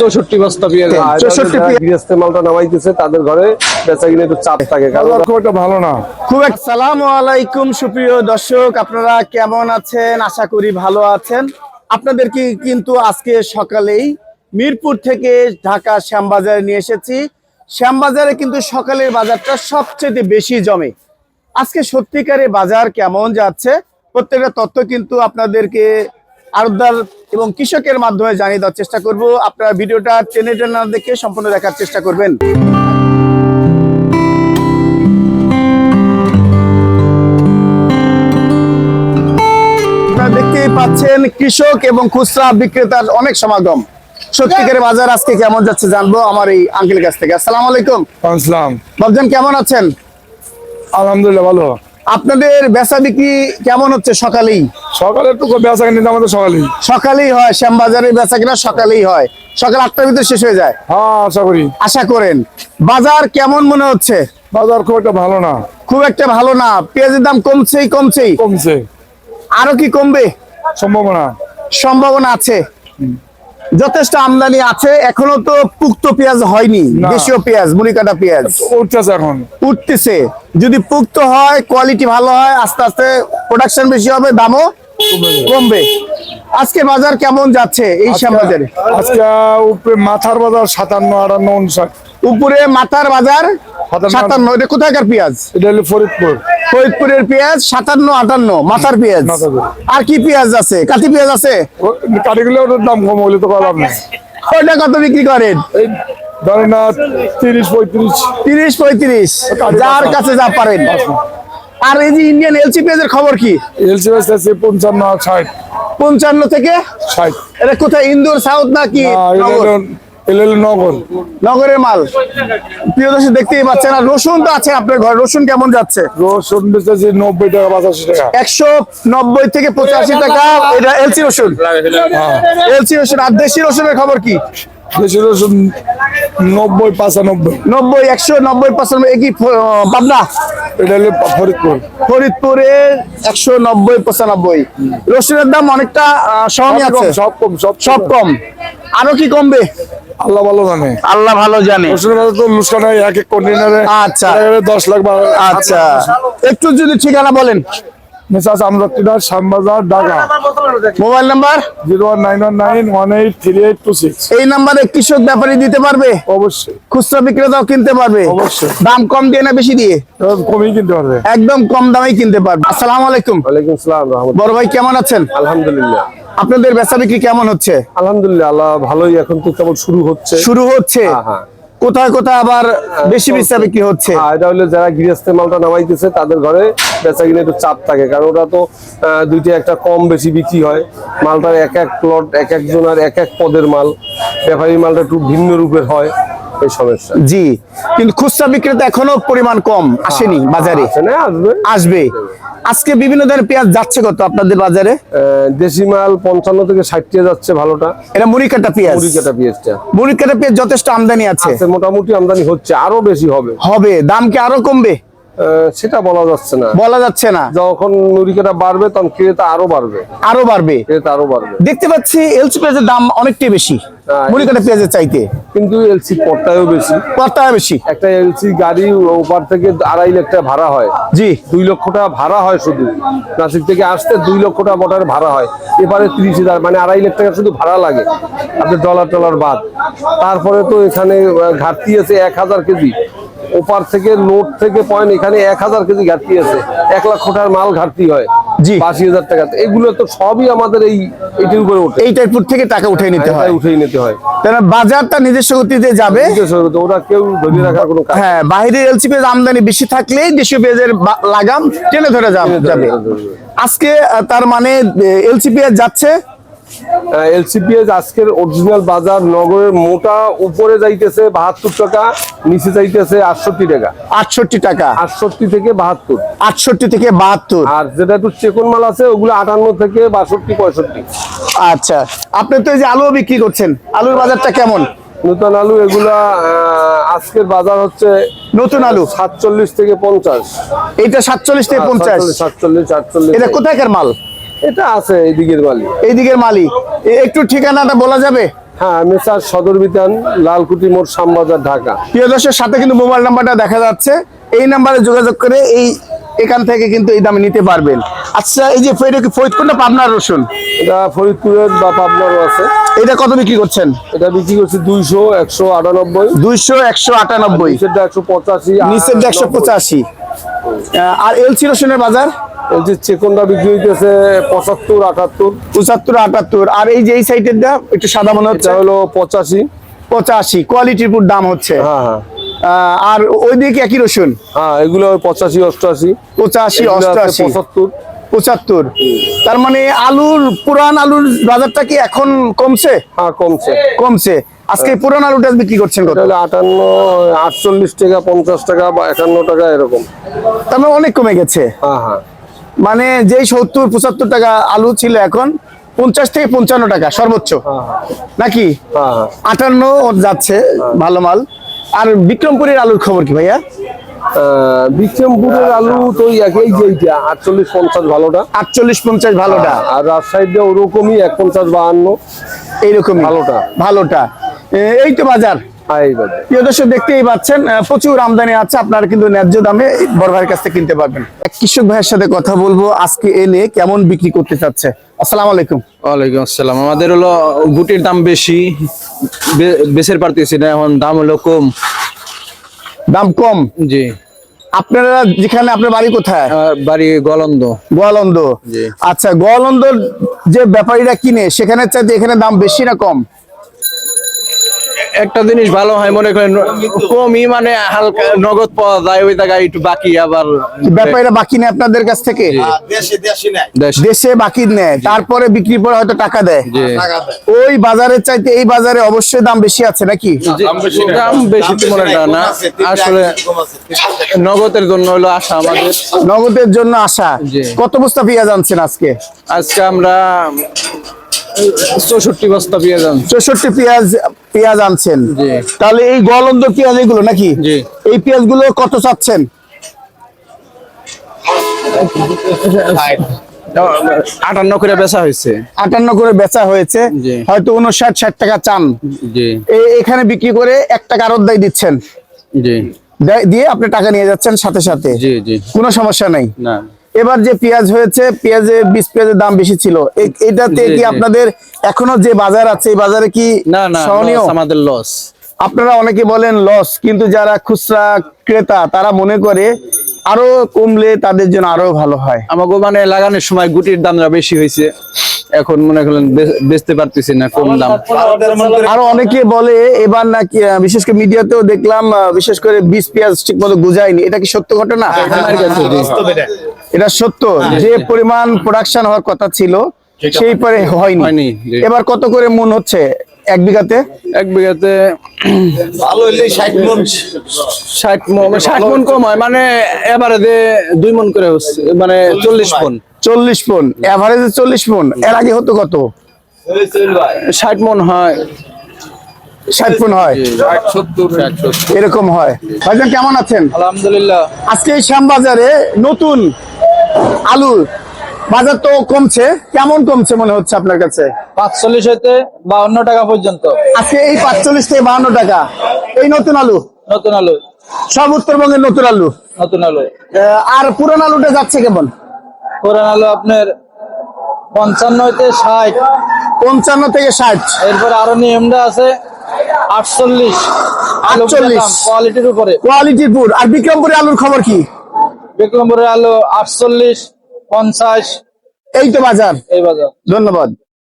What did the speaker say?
চৌষট্টি বস্তা চৌষট্টি গৃহস্থ মালটা নামাইতেছে তাদের ঘরে বেচা কিনে একটু চাপ থাকে কারণ খুব একটা ভালো না। খুব আসসালামু আলাইকুম সুপ্রিয় দর্শক আপনারা কেমন আছেন? আশা করি ভালো আছেন। আপনাদেরকে কিন্তু আজকে সকালেই মিরপুর থেকে ঢাকা শ্যামবাজারে নিয়ে এসেছি। শ্যামবাজারে কিন্তু সকালের বাজারটা সবচেয়ে বেশি জমে। আজকে সত্যিকারে বাজার কেমন যাচ্ছে প্রত্যেকটা তথ্য কিন্তু আপনাদেরকে আরদার এবং কৃষকের মাধ্যমে জানিয়ে দেওয়ার চেষ্টা করব। আপনারা ভিডিওটা টেনে টেনে না দেখে সম্পূর্ণ দেখার চেষ্টা করবেন। আপনারা দেখতেই পাচ্ছেন কৃষক এবং খুচরা বিক্রেতার অনেক সমাগম। সত্যিকারের বাজার আজকে কেমন যাচ্ছে জানব আমার এই আঙ্কেলের কাছ থেকে। আসসালাম আলাইকুম। বাবজান কেমন আছেন? আলহামদুলিল্লাহ ভালো। আপনাদের বেচা বিক্রি কেমন হচ্ছে সকালেই? সকালে একটু বেচা কিনে আমাদের সকালেই। সকালেই হয় শ্যামবাজারের বেচা কিনা সকালেই হয়। সকাল আটটার ভিতরে শেষ হয়ে যায়। হ্যাঁ আশা করি। আশা করেন। বাজার কেমন মনে হচ্ছে? বাজার খুব একটা ভালো না। খুব একটা ভালো না। পেঁয়াজের দাম কমছেই কমছেই। কমছে। আরও কি কমবে? সম্ভাবনা। সম্ভাবনা আছে। যথেষ্ট আমদানি আছে এখনও তো পুক্ত পেঁয়াজ হয়নি দেশীয় পেঁয়াজ মুড়িকাটা পেঁয়াজ। উঠতেছে এখন। উঠতেছে। যদি পুক্ত হয় কোয়ালিটি ভালো হয় আস্তে আস্তে প্রোডাকশন বেশি হবে দামও কমবে। আজকে বাজার কেমন যাচ্ছে এই শ্যামবাজারে? আজকে উপরে মাথার বাজার সাতান্ন আটান্ন উনষাট। উপরে মাথার বাজার সাতান্ন। এটা কোথাকার পেঁয়াজ? এটা হলো ফরিদপুর। ফরিদপুরের পেঁয়াজ সাতান্ন আটান্ন মাথার পেঁয়াজ। আর কি পেঁয়াজ আছে? কাতি পেঁয়াজ আছে? কাটি গেলে ওটার দাম কম হলে তো পারলাম না ওটা কত বিক্রি করেন? ধরেন না তিরিশ পঁয়ত্রিশ। তিরিশ পঁয়ত্রিশ। যার কাছে যা পারেন। আর এই যে ইন্ডিয়ান এলসি পেঁয়াজের খবর কি? এলসি আছে পঞ্চান্ন ষাট। পঞ্চান্ন থেকে? ষাট। এটা কোথায় ইন্দোর সাউথ নাকি নগর? নগরের মাল। প্রিয় দর্শক দেখতেই পাচ্ছেন আর রসুন তো আছে আপনার ঘরে। রসুন কেমন যাচ্ছে? রসুন নব্বই টাকা পঁচাশি টাকা। একশো নব্বই থেকে পঁচাশি টাকা। এটা এলসি রসুন। হ্যাঁ। এলসি রসুন আর দেশি রসুনের খবর কি? দেশি নব্বই পাঁচানব্বই। নব্বই একশো নব্বই পার্সেন্ট কি পাবনা? এটা হলো ফরিদপুর। ফরিদপুরে একশো নব্বই পঁচানব্বই। রসুনের দাম অনেকটা সহনীয় সব কম, আছে। সব কম সব সব কম। আরও কি কমবে? আল্লাহ ভালো জানে। আল্লাহ ভালো জানে। রসুনের তো লুসকান হয় এক এক কন্টেনারে আচ্ছা। দশ লাখ আচ্ছা। একটু যদি ঠিকানা বলেন। আমরত্তিটা Shyambazar Dhaka. Mobile number? Zero one nine one nine one eight three eight two six. এই নাম্বারে কৃষক ব্যাপারী দিতে পারবে? অবশ্যই। খুচরা বিক্রেতাও কিনতে পারবে? অবশ্যই। দাম কম দিয়ে না বেশি দিয়ে? কমই কিনতে পারবে। একদম কম দামেই কিনতে পারবে। আসসালামু আলাইকুম। ওয়ালাইকুম বড় ভাই কেমন আছেন? আলহামদুলিল্লাহ। আপনাদের বেচা বিক্রি কেমন হচ্ছে? আলহামদুলিল্লাহ আল্লাহ ভালোই এখন তো কেবল শুরু হচ্ছে। শুরু হচ্ছে। হ্যাঁ, হ্যাঁ। কোথায় কোথায় আবার বেশি বিস্তারে বিক্রি হচ্ছে? হ্যাঁ, এটা হলো যারা গৃহস্থের মালটা নামাইতেছে তাদের ঘরে বেচা কিনে একটু চাপ থাকে কারণ ওটা তো দুইটি দুইটা একটা কম বেশি বিক্রি হয়। মালটার এক এক প্লট এক একজনের এক এক পদের মাল। ব্যাপারী মালটা একটু ভিন্ন রূপের হয়। এই সমস্যা। জি কিন্তু খুচরা বিক্রেতা এখনও পরিমাণ কম আসেনি বাজারে। আছে আসবে। আসবে। আজকে বিভিন্ন ধরনের পেঁয়াজ যাচ্ছে কত আপনাদের বাজারে? দেশি মাল পঞ্চান্ন থেকে ষাটটি যাচ্ছে ভালোটা। এটা মুড়ি কাটা পেঁয়াজ? কুড়ি কাটা পেঁয়াজটা। মুড়ি কাটা পেঁয়াজ যথেষ্ট আমদানি আছে। মোটামুটি আমদানি হচ্ছে আরও বেশি হবে। হবে দাম কি আরও কমবে? সেটা বলা যাচ্ছে না। বলা যাচ্ছে না। যখন নুরিকাটা বাড়বে তখন ক্রেতা আরও বাড়বে। আরও বাড়বে। ক্রেতা আরও বাড়বে। দেখতে পাচ্ছি এলসি পেঁয়াজের দাম অনেকটাই বেশি। হ্যাঁ, মুড়ি কাটা পেঁয়াজের চাইতে? কিন্তু এলসি পড়তায়ও বেশি। কর্তা বেশি? একটা এলসি গাড়ি ওপার থেকে আড়াই লাখ টাকা ভাড়া হয়। জি। দুই লক্ষ টাকা ভাড়া হয় শুধু। নাসিক থেকে আসতে দুই লক্ষ টাকা মোটর ভাড়া হয়। এবারে তিরিশ হাজার মানে আড়াই লাখ টাকা শুধু ভাড়া লাগে। আপনার ডলার টলার বাদ। তারপরে তো এখানে ঘাটতি আছে এক হাজার কেজি। ওপার থেকে নোট থেকে পয়েন্ট এখানে এক হাজার কেজি ঘাটতি আছে। এক লাখ টাকার মাল ঘাটতি হয়। জি। আশি হাজার টাকা এগুলো তো সবই আমাদের এই এটির উপরে ওঠে এই টাইপুর থেকে টাকা উঠে নিতে হয়। নিতে হয়। বাজারটা নিজস্ব গতিতে যাবে। ওরা কেউ ধরে রাখার কোনো হ্যাঁ পেঁয়াজ আমদানি বেশি থাকলে দেশীয় পেঁয়াজের লাগাম টেনে ধরে যাবে। আজকে তার মানে এলসি পেঁয়াজ যাচ্ছে। এলসিপিএস আজকের অরিজিনাল বাজার নগরের মোটা উপরে যাইতেছে বাহাত্তর টাকা নিচে যাইতেছে আটষট্টি টাকা। আটষট্টি টাকা। আটষট্টি থেকে বাহাত্তর। আটষট্টি থেকে বাহাত্তর। আর যেটা একটু চেকন মাল আছে ওগুলো আটান্ন থেকে বাষট্টি পঁয়ষট্টি। আচ্ছা। আপনি তো এই যে আলু বিক্রি করছেন আলুর বাজারটা কেমন? নতুন আলু এগুলা আজকের বাজার হচ্ছে নতুন আলু? সাতচল্লিশ থেকে পঞ্চাশ। এটা সাতচল্লিশ থেকে পঞ্চাশ। সাতচল্লিশ আটচল্লিশ। এটা কোথাকার মাল? এটা আছে এই দিকের মালি। এই দিকের মালি একটু ঠিকানাটা বলা যাবে? হ্যাঁ মেসার সদর বিতান লালকুটি মোড় শ্যামবাজার ঢাকা। প্রিয় সাথে কিন্তু মোবাইল নাম্বারটা দেখা যাচ্ছে। এই নাম্বারে যোগাযোগ করে এই এখান থেকে কিন্তু এই দামে নিতে পারবেন। আচ্ছা এই যে পাবনার রসুন। এটা ফরিদপুরের বা পাবনারও আছে। এটা কত বিক্রি করছেন? এটা বিক্রি করছি দুইশো একশো আটানব্বই। দুইশো একশো আটানব্বই। একশো পঁচাশি নিচের একশো পঁচাশি। আর এলসি রসুনের বাজার? এই যে চেকনটা বিক্রি হইতেছে পঁচাত্তর আটাত্তর। পঁচাত্তর আটাত্তর। আর এই যে এই সাইডের দাম একটু সাদা মনে হচ্ছে? হলো পঁচাশি। পঁচাশি। কোয়ালিটির দাম হচ্ছে। হ্যাঁ হ্যাঁ। আর ওই দিকে একই রসুন? হ্যাঁ এগুলো পঁচাশি অষ্টআশি পঁচাশি অষ্টআশি পঁচাত্তর। পঁচাত্তর। তার মানে আলুর পুরান আলুর বাজারটা কি এখন কমছে? হ্যাঁ কমছে। কমছে। আজকে পুরান আলুটা বিক্রি করছেন কত? আটান্ন আটচল্লিশ টাকা পঞ্চাশ টাকা বা একান্ন টাকা এরকম। তার মানে অনেক কমে গেছে। হ্যাঁ হ্যাঁ। মানে যেই সত্তর পঁচাত্তর টাকা আলু ছিল এখন পঞ্চাশ থেকে পঞ্চান্ন টাকা সর্বোচ্চ। হ্যাঁ হ্যাঁ। নাকি? হ্যাঁ আটান্ন যাচ্ছে ভালো মাল। আর বিক্রমপুরের আলুর খবর কি ভাইয়া? বিক্রমপুরের আলু তো একই আটচল্লিশ পঞ্চাশ ভালোটা। আটচল্লিশ পঞ্চাশ ভালোটা। আর ওরকমই এক পঞ্চাশ বাহান্ন। এইরকম ভালোটা। ভালোটা। এই তো বাজার। প্রিয় দর্শক দেখতেই পাচ্ছেন প্রচুর আমদানি আছে আপনারা কিন্তু ন্যায্য দামে বড় ভাইয়ের কাছ থেকে কিনতে পারবেন। কৃষক ভাইয়ের সাথে কথা বলব আজকে এনে কেমন বিক্রি করতে চাচ্ছে। আসসালামু আলাইকুম। ওয়ালাইকুম আসসালাম। আমাদের হলো গুটির দাম বেশি বেচের পারতেছি না এখন দাম হলো কম। দাম কম? জি। আপনারা যেখানে আপনার বাড়ি কোথায়? বাড়ি গলন্দ গোয়ালন্দ। জি। আচ্ছা গোয়ালন্দ যে ব্যাপারীরা কিনে সেখানে চাইতে এখানে দাম বেশি না কম? একটা জিনিস ভালো হয় মনে করেন কমই মানে হালকা নগদ পাওয়া যায় ওই জায়গায় একটু বাকি আবার ব্যাপারীরা বাকি নেয় আপনাদের কাছ থেকে? দেশ দেশে বাকি নেয় তারপরে বিক্রি করে হয়তো টাকা দেয়। ওই বাজারের চাইতে এই বাজারে অবশ্যই দাম বেশি আছে নাকি? দাম বেশি মনে হয় না। আসলে নগদের জন্য হলো আশা আমাদের। নগদের জন্য আসা কত বস্তা পেঁয়াজ আনছেন আজকে? আজকে আমরা চৌষট্টি বস্তা পেয়ে যান চৌষট্টি পেঁয়াজ পেঁয়াজ আনছেন। তাহলে এই গলন্দ পেঁয়াজ এগুলো নাকি? এই পেঁয়াজগুলো কত চাচ্ছেন? আটান্ন করে বেচা হয়েছে। আটান্ন করে বেচা হয়েছে। হয়তো উনষাট ষাট টাকা চান। এখানে বিক্রি করে এক টাকা আরত দায় দিচ্ছেন। দেয়- দিয়ে আপনি টাকা নিয়ে যাচ্ছেন সাথে সাথে। কোনো সমস্যা নাই। না। এবার যে পেঁয়াজ হয়েছে পেঁয়াজে বিশ পেঁয়াজের দাম বেশি ছিল। এটাতে কি আপনাদের এখনও যে বাজার আছে এই বাজারে কি না না আমাদের লস আপনারা অনেকে বলেন লস কিন্তু যারা খুচরা ক্রেতা তারা মনে করে আরও কমলে তাদের জন্য আরও ভালো হয়। আমাকে মানে লাগানোর সময় গুটির দামটা বেশি হয়েছে। এখন মনে করেন বেচতে পারতেছি না কম দাম। আরও অনেকে বলে এবার নাকি বিশেষ করে মিডিয়াতেও দেখলাম বিশেষ করে বীজ পেঁয়াজ ঠিক মতো গুজায়নি। এটা কি সত্য ঘটনা? আমার কাছে জি। এটা। সত্য। যে পরিমাণ প্রোডাকশন হওয়ার কথা ছিল সেই পরে হয়নি। হয়নি, এবার কত করে মন হচ্ছে এক বিঘাতে? এক বিঘাতে ভালো হইলে ষাট মন। ষাট মন কম হয়। মানে এবারে যে দুই মন করে হচ্ছে মানে চল্লিশ মন। চল্লিশ পন এভারেজে চল্লিশ পন এর আগে হতো কত? ষাট মন হয়। ষাট পন হয়? এরকম হয়। ভাইজান কেমন আছেন? আলহামদুলিল্লাহ। আজকে এই শ্যামবাজারে নতুন আলু বাজার তো কমছে। কেমন কমছে মনে হচ্ছে আপনার কাছে? পাঁচচল্লিশ হইতে বাউন্ন টাকা পর্যন্ত। আজকে এই পাঁচচল্লিশ থেকে বাহান্ন টাকা। এই নতুন আলু? নতুন আলু। সব উত্তরবঙ্গের নতুন আলু। নতুন আলু। আর পুরান আলুটা যাচ্ছে কেমন? পুরান আলো আপনার পঞ্চান্ন হইতে ষাট। পঞ্চান্ন থেকে ষাট। এরপরে আরও নিয়মটা আছে আটচল্লিশ। আটচল্লিশ। কোয়ালিটির উপরে। কোয়ালিটির পুর আর বিক্রমপুরের আলুর খবর কি? বিক্রমপুরের আলু আটচল্লিশ পঞ্চাশ। এই তো বাজার। এই বাজার। ধন্যবাদ।